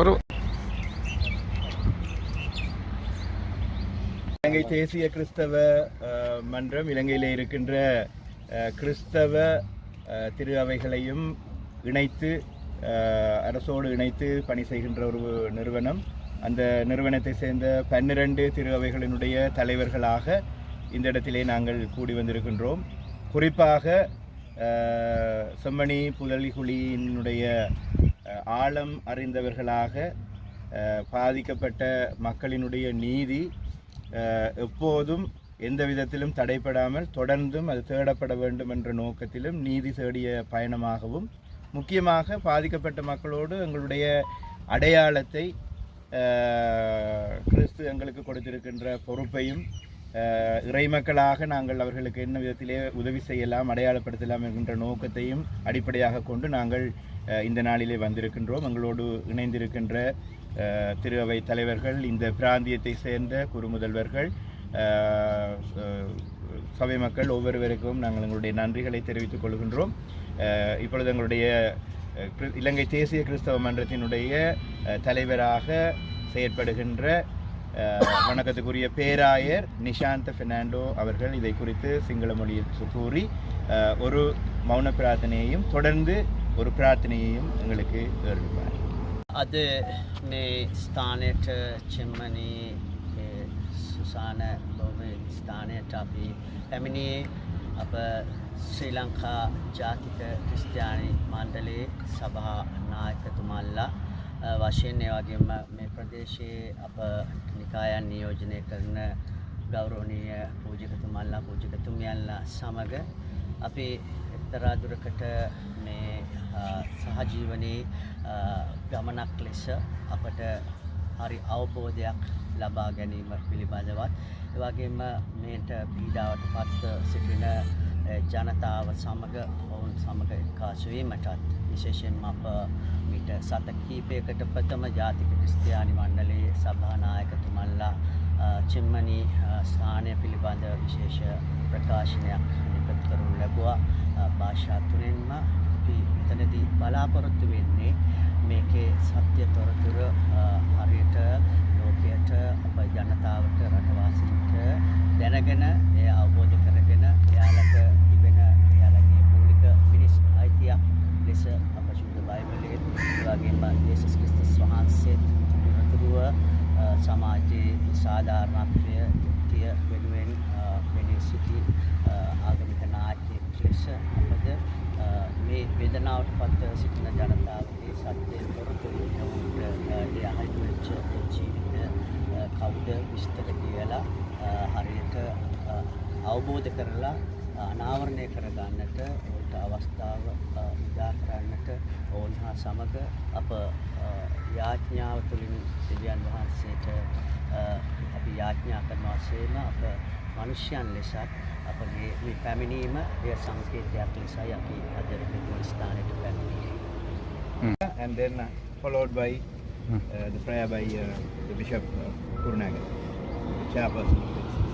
ஒரு இலங்கை தேசிய கிறிஸ்தவ மன்றம் இலங்கையில் இருக்கின்ற கிறிஸ்தவ திரு அவைகளையும் இணைத்து அரசோடு இணைத்து பணி செய்கின்ற ஒரு நிறுவனம். அந்த நிறுவனத்தை சேர்ந்த பன்னிரண்டு திரு அவைகளினுடைய தலைவர்களாக இந்த இடத்திலே நாங்கள் கூடி வந்திருக்கின்றோம். குறிப்பாக செம்மணி புதலிகுழியினுடைய ஆழம் அறிந்தவர்களாக பாதிக்கப்பட்ட மக்களினுடைய நீதி எப்போதும் எந்த விதத்திலும் தடைப்படாமல் தொடர்ந்தும் அது தேடப்பட வேண்டும் என்ற நோக்கத்திலும் நீதி தேடிய பயணமாகவும் முக்கியமாக பாதிக்கப்பட்ட மக்களோடு எங்களுடைய அடையாளத்தை கிறிஸ்து எங்களுக்கு கொடுத்திருக்கின்ற பொறுப்பையும் இறைமக்களாக நாங்கள் அவர்களுக்கு என்ன விதத்திலே உதவி செய்யலாம் அடையாளப்படுத்தலாம் என்கின்ற நோக்கத்தையும் அடிப்படையாக கொண்டு நாங்கள் இந்த நாளிலே வந்திருக்கின்றோம். எங்களோடு இணைந்திருக்கின்ற அஹ், திரு அவை தலைவர்கள் இந்த பிராந்தியத்தை சேர்ந்த குறுமுதல்வர்கள் சபை மக்கள் ஒவ்வொருவருக்கும் நாங்கள் எங்களுடைய நன்றிகளை தெரிவித்துக் கொள்கின்றோம். இப்பொழுது எங்களுடைய இலங்கை தேசிய கிறிஸ்தவ மன்றத்தினுடைய தலைவராக செயற்படுகின்ற வணக்கத்துக்குரிய பேராயர் நிஷாந்த பெர்னாண்டோ அவர்கள் இதை குறித்து சிங்கள மொழியில் சு- கூறி அஹ், ஒரு மௌன பிரார்த்தனையையும் தொடர்ந்து ஒரு பிரார்த்தனையையும் எங்களுக்கு ஏற்படுவார் අද මේ ස්ථානයට චෙම්මනී සුසාන බොම ස්ථානයට අපි පැමිණියේ අප ශ්‍රී ලංකා ජාතික ක්‍රිස්තියානි මණ්ඩලේ සභහා නායකතුමල්ලා අ, වශයෙන් ඒවගේම මේ ප්‍රදේශයේ අප නිකායන් නියෝජනය කරන ගෞරෝණීය පූජකතුමල්ලා පූජකතුමියල්ලා සමග අපි එක්තරා දුරකට මේ අ, සහජීවනයේ අ, ගමනක් ලෙස අපට හරි අවබෝධයක් ලබා ගැනීම පිළිබඳවත්. එවගේම මේට පීඩාවට පත්ව සිටින අ, ජනතාව සමග ඔවුන් සමග එකාසුවීමටත් විශේෂෙන්ම අප මීට සත කීපයකට ප්‍රථම ජාතික ක්‍රිස්තියානි මණ්ඩලයේ සභානායකතුමල්ලා අ, චෙම්මනී අ, ස්ථානය පිළිබඳ විශේෂ ප්‍රකාශනයක් නිපත් කරනු ලැබුවා. අ, භාෂා තුනෙන්ම අපි මෙතනදී බලාපොරොත්තු වෙන්නේ මේකේ සත්‍ය තොරතුර අ, හරියට ලෝකයට අප ජනතාවට රටවාසීන්ට දැනගෙන එය අවබෝධ කරගෙන එයාලට තිබෙන එයාලගේ මූලික මිනිස් අයිතියක් ලෙස අප ශුද්ධ බයිබලයේ වගේම යේසුස් ක්‍රිස්තුස් වහන්සේත් පිළිතුරුව අ, සමාජයේ සාධාරණත්වය යුක්තිය වෙනුවෙන් අ, පෙනී සිටි අ, ආගමික නායකයෙක් ලෙස අපද අ, මේ වේදනාවට පත්ව සිටින ජනතාවගේ සත්‍යය තොරතුරු ඔවුන්ට අ, uh, ඒ අහිමි වෙච්ච ඒ ජීවිත අ, uh, කවුද විස්තර කියලා අ, හරියට අ, අවබෝධ කරලා අනාවරණය කරගන්නට ඔවුන්ට අවස්ථාව උදා කරන්නට ඔවුන් හා සමග අප යාඥාව තුළින් දෙවියන් වහන්සේට අපි යාඥා කරනවා සේම අප මනුෂ්‍යයන් ලෙසත් අපගේ මේ පැමිණීම එය සංකේතයක් ලෙසයි අපි අද මෙතුමන් ස්ථානයට පැමිණියේ. and then uh, followed by uh, the prayer by uh, the Bishop uh, Kurunagar, chairperson of this.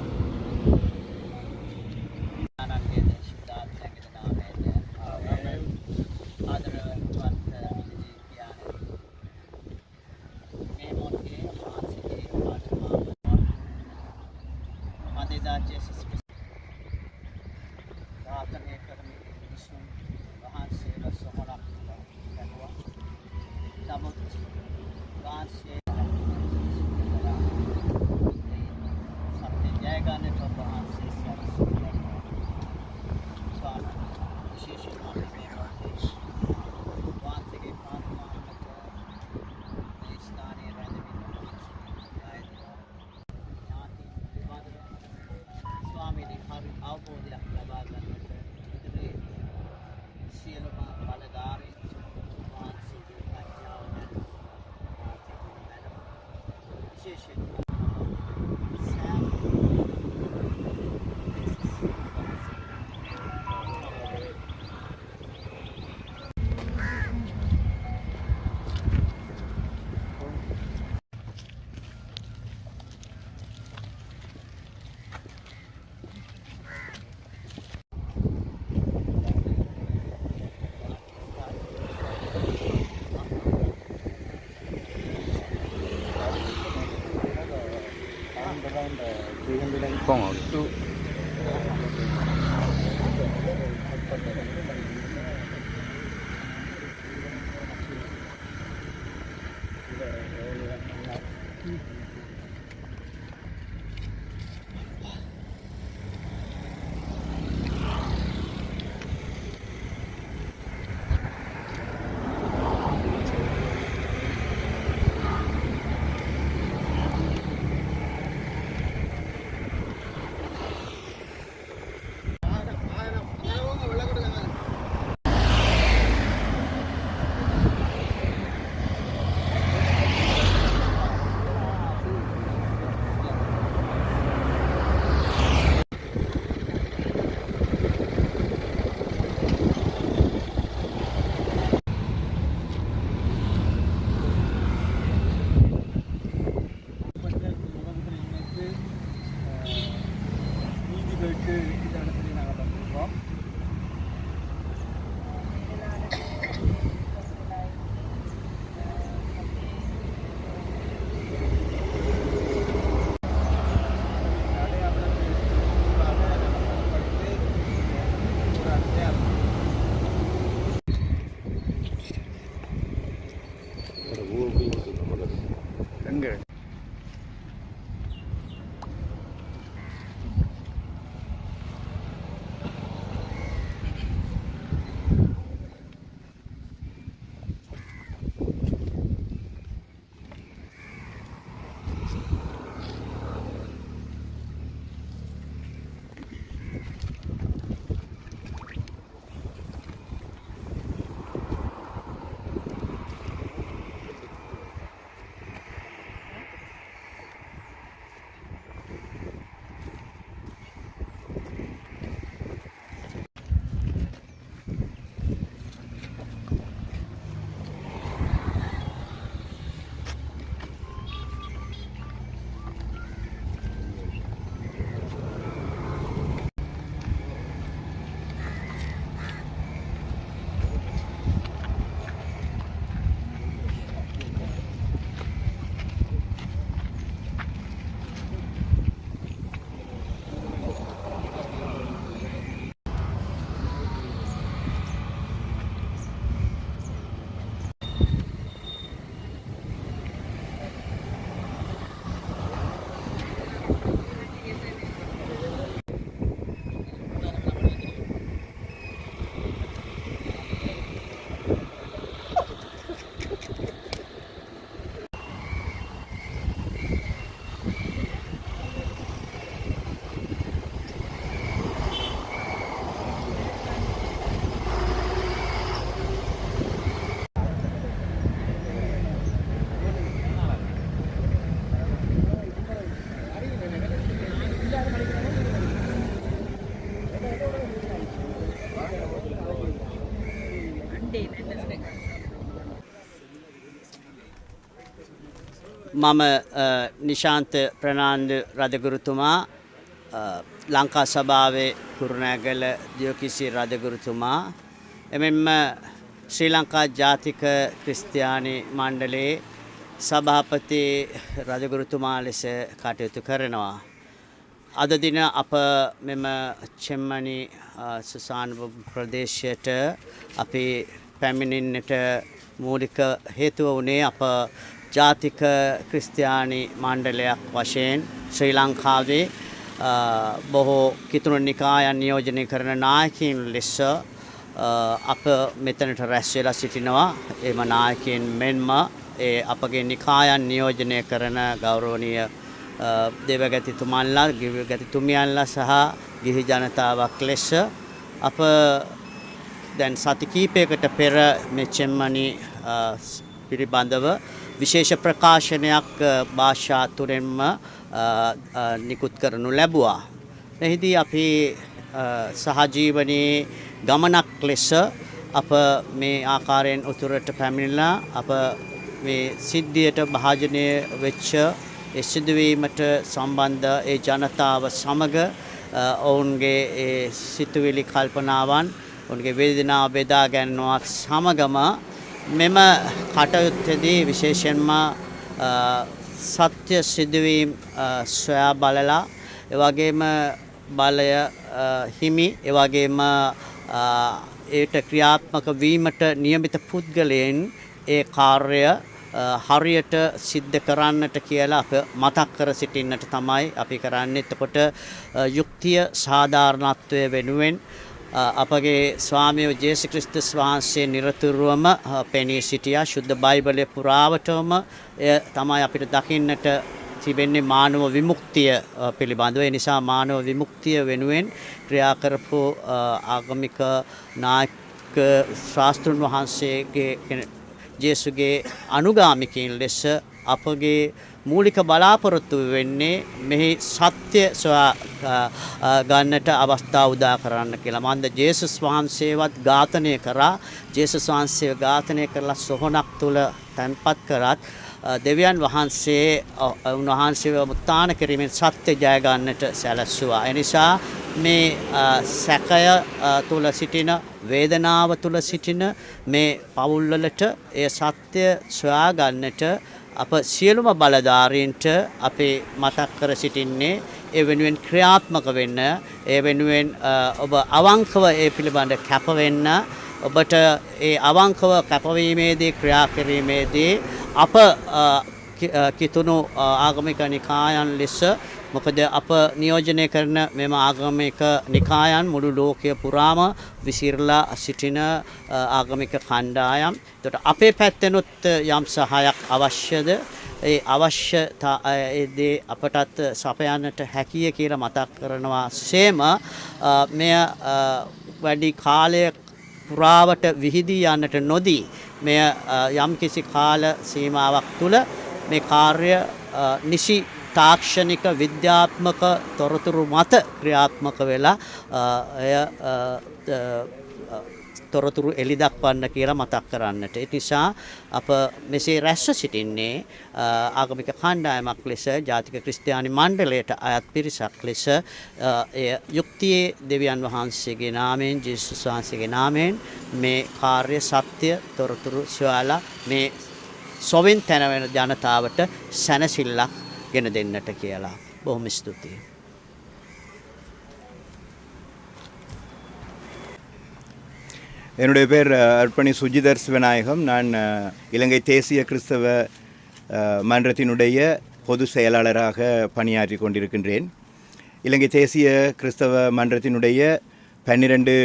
මම අ, නිශාන්ත ප්‍රනාන්දු රදගුරුතුමා අ, ලංකා සභාවේ කුරුණෑගල දියෝකිසි රදගුරුතුමා එමෙන්ම ශ්‍රී ලංකා ජාතික ක්‍රිස්තියානි මණ්ඩලේ සභාපති රදගුරුතුමා ලෙස කටයුතු කරනවා. අද දින අප මෙම චෙම්මනි අ, සුසාන ප්‍රදේශයට අපි පැමිණින්නට මූලික හේතුව වනේ අප ජාතික ක්‍රිස්තියානි මණ්ඩලයක් වශයෙන් ශ්‍රී ලංකාවේ අ, බොහෝ කිතුුණු නිකායන් නියෝජනය කරන නායකින් ලෙස්ස අ, අප මෙතනට රැස්වෙලා සිටිනවා. එම නායකෙන් මෙන්ම ඒ අපගේ නිකායන් නියෝජනය කරන ගෞරෝණය දෙවගැතිතුමන්ලා ගැතිතුමියන්ලා සහ ගිහි ජනතාවක් ලෙස්ස අප දැන් සති කීපයකට පෙර මෙච්චෙම්මනි පිළිබඳව විශේෂ ප්‍රකාශනයක් අ, භාෂා තුරෙන්ම අ, අ, නිකුත් කරනු ලැබුවා. එහිදී අපි අ, සහජීවනයේ ගමනක් ලෙස අප මේ ආකාරයෙන් උතුරට පැමිණිලා අප මේ සිද්ධියට භාජනය වෙච්ච ඒ සිදුවීමට සම්බන්ධ ඒ ජනතාව සමග අ, ඔවුන්ගේ ඒ සිතුවිලි කල්පනාවන් ඔවුන්ගේ වේදනාව බෙදා ගැන්නුවත් සමගම මෙම කටයුත්තදී විශේෂයෙන්ම අ, සත්‍ය සිදුවීම් අ, සොයා බලලා එවගේම බලය අ, හිමි එවගේම අ, ඒට ක්‍රියාත්මක වීමට නියමිත පුද්ගලයෙන් ඒ කාර්ය අ, හරියට සිද්ධ කරන්නට කියලා අප මතක් කර සිටින්නට තමයි අපි කරන්නේ. එතකොට අ, යුක්තිය සාධාරණත්වය වෙනුවෙන් අ, අපගේ ස්වාමියෝ ජේසු ක්‍රිස්තුස් වහන්සේ නිරතුරුවම අ, පෙනී සිටියා. ශුද්ධ බයිබලය පුරාවටම එය තමයි අපිට දකින්නට තිබෙන්නේ මානව විමුක්තිය අ, පිළිබඳව. ඒ නිසා මානව විමුක්තිය වෙනුවෙන් ක්‍රියා කරපු අ, ආගමික නායක ශාස්තෘන් වහන්සේගේ කෙන- ජේසුගේ අනුගාමිකයින් ලෙස අපගේ මූලික බලාපොරොත්තු වෙන්නේ මෙහි සත්‍ය සොයා අ, අ, ගන්නට අවස්ථාව උදා කරන්න කියලා. මන්ද ජේසුස් වහන්සේවත් ඝාතනය කරා. ජේසුස් වහන්සේව ඝාතනය කරලා සොහොනක් තුල තැන්පත් කරත් අ, දෙවියන් වහන්සේ අ, උන්වහන්සේව මුත්තාන කිරීමෙන් සත්‍ය ජය ගන්නට සැලැස්සුවා. එනිසා මේ අ, සැකය අ, තුල සිටින වේදනාව තුල සිටින මේ පවුල්වලට ඒ සත්‍ය සොයා ගන්නට අප සියලුම බලධාරීන්ට අපේ මතක් කර සිටින්නේ ඒ වෙනුවෙන් ක්‍රියාත්මක වෙන්න ඒ වෙනුවෙන් අ, ඔබ අවංකව ඒ පිළිබඳ කැපවෙන්න ඔබට ඒ අවංකව කැපවීමේදී ක්‍රියා කිරීමේදී අප අ, කි- අ, කිතුුණු අ, ආගමික නිකායන් ලෙස මොකද අප නියෝජනය කරන මෙම ආගමික නිකායන් මුළු ලෝකය පුරාම විසිරලා සිටින අ, ආගමික කණ්ඩායම්. තොට අපේ පැත්තෙනුත් යම් සහයක් අවශ්‍යද? ඒ අවශ්‍යදේ අපටත් සපයන්නට හැකිය කියලා මතක් කරනවා සේම. අ, මෙය අ, වැඩි කාලය පුරාවට විහිදී යන්නට නොදී මෙය අ, යම් කිසි කාල සීමාවක් තුළ මේ කාර්ය අ, නිසි තාක්ෂණික විද්‍යාත්මක තොරතුරු මත ක්‍රියාත්මක වෙලා අ, එය අ, අ, තොරතුරු එලි දක්වන්න කියලා මතක් කරන්නට. ඒ නිසා අප මෙසේ රැස්ව සිටින්නේ අ, ආගමික කණ්ඩායමක් ලෙස ජාතික ක්‍රිස්තියානි මණ්ඩලයට අයත් පිරිසක් ලෙස අ, එය යුක්තියේ දෙවියන් වහන්සේගේ නාමයෙන් ජේසුස් වහන්සේගේ නාමයෙන් මේ කාර්ය සත්‍ය තොරතුරු සොයාලා මේ සොවෙන් තැනවෙන ජනතාවට සැනසිල්ලක් ගෙන දෙන්නට කියලා. බොහොම ස්තුතියි. என்னுடைய பேர் அஹ், அர்ப்பணி சுஜிதர் சிவநாயகம் நான் அஹ், இலங்கை தேசிய கிறிஸ்தவ அஹ், மன்றத்தினுடைய பொது செயலாளராக பணியாற்றி கொண்டிருக்கின்றேன் இலங்கை தேசிய கிறிஸ்தவ மன்றத்தினுடைய பன்னிரண்டு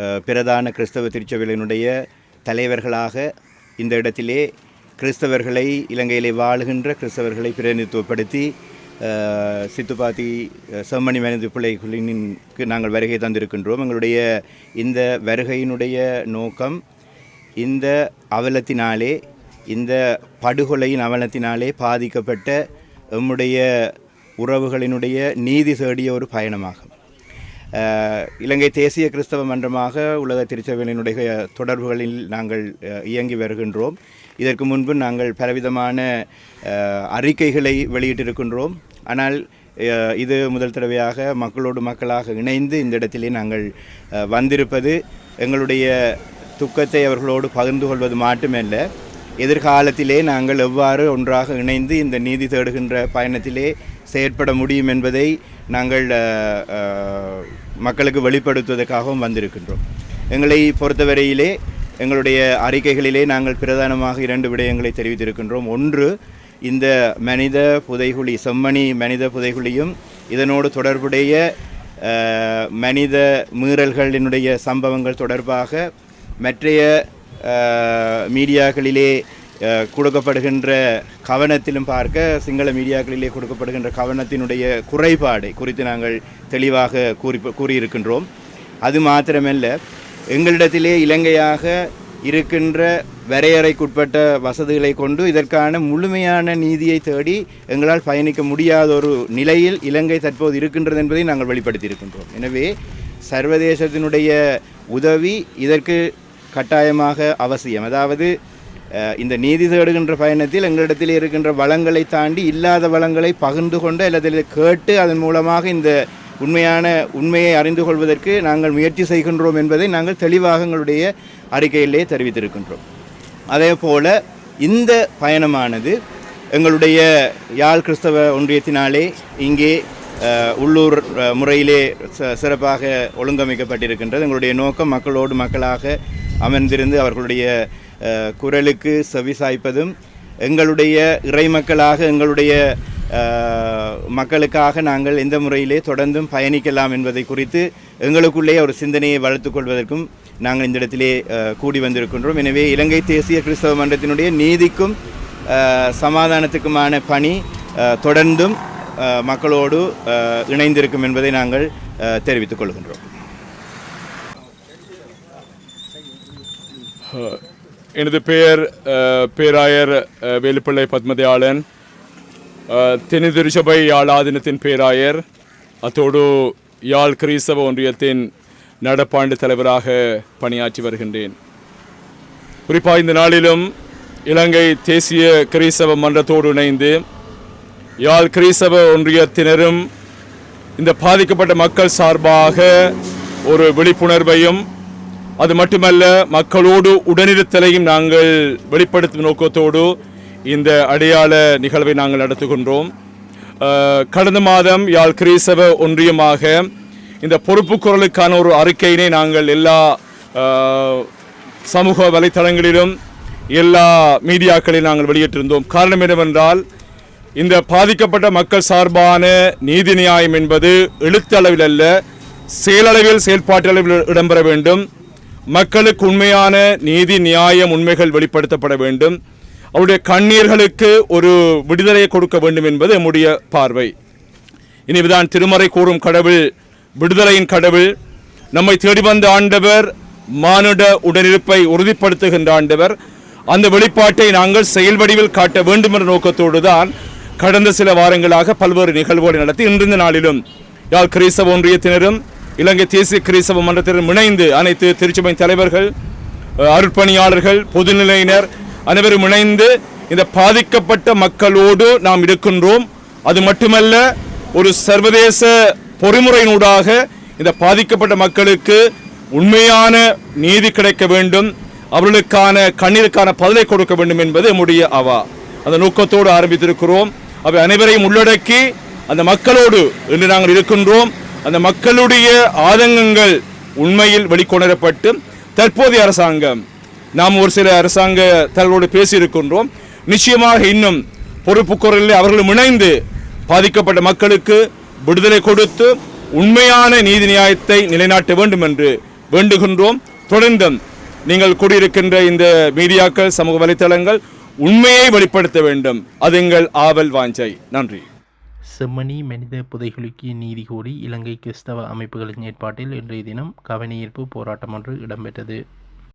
அஹ், பிரதான கிறிஸ்தவ திருச்சபைகளினுடைய தலைவர்களாக இந்த இடத்திலே கிறிஸ்தவர்களை இலங்கையிலே வாழுகின்ற கிறிஸ்தவர்களை பிரதிநிதித்துவப்படுத்தி சித்துப்பாத்தி அஹ், செம்மணி மனித பிள்ளைகளினுக்கு நாங்கள் வருகை தந்திருக்கின்றோம். எங்களுடைய இந்த வருகையினுடைய நோக்கம் இந்த அவலத்தினாலே இந்த படுகொலையின் அவலத்தினாலே பாதிக்கப்பட்ட எம்முடைய உறவுகளினுடைய நீதி தேடிய ஒரு பயணமாகும். இலங்கை தேசிய கிறிஸ்தவ மன்றமாக உலக திருச்சபையினுடைய தொடர்புகளில் நாங்கள் இயங்கி வருகின்றோம். இதற்கு முன்பு நாங்கள் பலவிதமான அறிக்கைகளை வெளியிட்டிருக்கின்றோம். ஆனால் இது முதல் தடவையாக மக்களோடு மக்களாக இணைந்து இந்த இடத்திலே நாங்கள் வந்திருப்பது எங்களுடைய துக்கத்தை அவர்களோடு பகிர்ந்து கொள்வது மட்டுமல்ல எதிர்காலத்திலே நாங்கள் எவ்வாறு ஒன்றாக இணைந்து இந்த நீதி தேடுகின்ற பயணத்திலே செயற்பட முடியும் என்பதை நாங்கள் மக்களுக்கு வெளிப்படுத்துவதற்காகவும் வந்திருக்கின்றோம். எங்களை பொறுத்தவரையிலே எங்களுடைய அறிக்கைகளிலே நாங்கள் பிரதானமாக இரண்டு விடயங்களை தெரிவித்திருக்கின்றோம். ஒன்று இந்த மனித புதைகுழி செம்மணி மனித புதைகுழியும் இதனோடு தொடர்புடைய மனித மீறல்களினுடைய சம்பவங்கள் தொடர்பாக மற்றைய மீடியாக்களிலே கொடுக்கப்படுகின்ற கவனத்திலும் பார்க்க சிங்கள மீடியாக்களிலே கொடுக்கப்படுகின்ற கவனத்தினுடைய குறைபாடு குறித்து நாங்கள் தெளிவாக கூறி கூறியிருக்கின்றோம். அது மாத்திரமல்ல எங்களிடத்திலே இலங்கையாக இருக்கின்ற வரையறைக்குட்பட்ட வசதிகளை கொண்டு இதற்கான முழுமையான நீதியை தேடி எங்களால் பயணிக்க முடியாத ஒரு நிலையில் இலங்கை தற்போது இருக்கின்றது என்பதை நாங்கள் வெளிப்படுத்தியிருக்கின்றோம். எனவே சர்வதேசத்தினுடைய உதவி இதற்கு கட்டாயமாக அவசியம். அதாவது இந்த நீதி தேடுகின்ற பயணத்தில் எங்களிடத்தில் இருக்கின்ற வளங்களை தாண்டி இல்லாத வளங்களை பகிர்ந்து கொண்டு அல்லது கேட்டு அதன் மூலமாக இந்த உண்மையான உண்மையை அறிந்து கொள்வதற்கு நாங்கள் முயற்சி செய்கின்றோம் என்பதை நாங்கள் தெளிவாக எங்களுடைய அறிக்கையிலே தெரிவித்திருக்கின்றோம். அதே போல இந்த பயணமானது எங்களுடைய யாழ் கிறிஸ்தவ ஒன்றியத்தினாலே இங்கே உள்ளூர் முறையிலே ச- சிறப்பாக ஒழுங்கமைக்கப்பட்டிருக்கின்றது. எங்களுடைய நோக்கம் மக்களோடு மக்களாக அமர்ந்திருந்து அவர்களுடைய குரலுக்கு குரலுக்கு செவிசாய்ப்பதும் எங்களுடைய இறைமக்களாக எங்களுடைய மக்களுக்காக நாங்கள் எந்த முறையிலே தொடர்ந்தும் பயணிக்கலாம் என்பதை குறித்து எங்களுக்குள்ளே ஒரு சிந்தனையை வளர்த்துக் கொள்வதற்கும் நாங்கள் இந்த இடத்திலே கூடி வந்திருக்கின்றோம். எனவே இலங்கை தேசிய கிறிஸ்தவ மன்றத்தினுடைய நீதிக்கும் சமாதானத்துக்குமான பணி தொடர்ந்தும் மக்களோடு இணைந்திருக்கும் என்பதை நாங்கள் தெரிவித்துக் கொள்கின்றோம். எனது பெயர் பேராயர் வேலுப்பிள்ளை பத்மதியாளன். அஹ், சபை யாழ் ஆதீனத்தின் பேராயர் அத்தோடு யாழ் கிறிஸ்தவ ஒன்றியத்தின் நடப்பாண்டு தலைவராக பணியாற்றி வருகின்றேன் குறிப்பாக இந்த நாளிலும் இலங்கை தேசிய கிறிஸ்தவ மன்றத்தோடு இணைந்து யாழ் கிறிஸ்தவ ஒன்றியத்தினரும் இந்த பாதிக்கப்பட்ட மக்கள் சார்பாக ஒரு விழிப்புணர்வையும் அது மட்டுமல்ல மக்களோடு உடனிருத்தலையும் நாங்கள் வெளிப்படுத்தும் நோக்கத்தோடு இந்த அடையாள நிகழ்வை நாங்கள் நடத்துகின்றோம். கடந்த மாதம் யாழ் கிறிஸ்தவ ஒன்றியமாக இந்த பொறுப்பு குரலுக்கான ஒரு அறிக்கையினை நாங்கள் எல்லா சமூக வலைத்தளங்களிலும் எல்லா மீடியாக்களிலும் நாங்கள் வெளியிட்டிருந்தோம். காரணம் என்னவென்றால் இந்த பாதிக்கப்பட்ட மக்கள் சார்பான நீதி நியாயம் என்பது எழுத்தளவில் அல்ல செயலளவில் செயல்பாட்டளவில் இடம்பெற வேண்டும். மக்களுக்கு உண்மையான நீதி நியாயம் உண்மைகள் வெளிப்படுத்தப்பட வேண்டும். அவருடைய கண்ணீர்களுக்கு ஒரு விடுதலையை கொடுக்க வேண்டும் என்பது நம்முடைய பார்வை. இனிதான் திருமறை கூறும் கடவுள் விடுதலையின் கடவுள் நம்மை தேடி வந்த ஆண்டவர் மானுட உடனிருப்பை உறுதிப்படுத்துகின்ற ஆண்டவர் அந்த வெளிப்பாட்டை நாங்கள் செயல் வடிவில் காட்ட வேண்டும் என்ற நோக்கத்தோடு தான் கடந்த சில வாரங்களாக பல்வேறு நிகழ்வுகளை நடத்தி இன்றைய நாளிலும் யாழ் கிறிஸ்தவ ஒன்றியத்தினரும் இலங்கை தேசிய கிறிஸ்தவ மன்றத்தினரும் இணைந்து அனைத்து திருச்சபை தலைவர்கள் அருட்பணியாளர்கள் பொதுநிலையினர் அனைவரும் இணைந்து இந்த பாதிக்கப்பட்ட மக்களோடு நாம் இருக்கின்றோம். அது மட்டுமல்ல ஒரு சர்வதேச பொறிமுறையினூடாக இந்த பாதிக்கப்பட்ட மக்களுக்கு உண்மையான நீதி கிடைக்க வேண்டும். அவர்களுக்கான கண்ணீருக்கான பதிலை கொடுக்க வேண்டும் என்பது நம்முடைய அவா. அந்த நோக்கத்தோடு ஆரம்பித்திருக்கிறோம். அவை அனைவரையும் உள்ளடக்கி அந்த மக்களோடு இன்று நாங்கள் இருக்கின்றோம். அந்த மக்களுடைய ஆதங்கங்கள் உண்மையில் வெளிக்கொணரப்பட்டு தற்போதைய அரசாங்கம் நாம் ஒரு சில அரசாங்க தலைவரோடு பேசியிருக்கின்றோம். நிச்சயமாக இன்னும் பொறுப்பு குரலில் அவர்களும் இணைந்து பாதிக்கப்பட்ட மக்களுக்கு விடுதலை கொடுத்து உண்மையான நீதி நியாயத்தை நிலைநாட்ட வேண்டும் என்று வேண்டுகின்றோம். தொடர்ந்தும் நீங்கள் கூடியிருக்கின்ற இந்த மீடியாக்கள் சமூக வலைத்தளங்கள் உண்மையை வெளிப்படுத்த வேண்டும். அது எங்கள் ஆவல் வாஞ்சை. நன்றி. செம்மணி மனித புதைகுலிக்கு நீதி கோரி இலங்கை கிறிஸ்தவ அமைப்புகளின் ஏற்பாட்டில் இன்றைய தினம் கவனஈர்ப்பு போராட்டம் ஒன்று இடம்பெற்றது.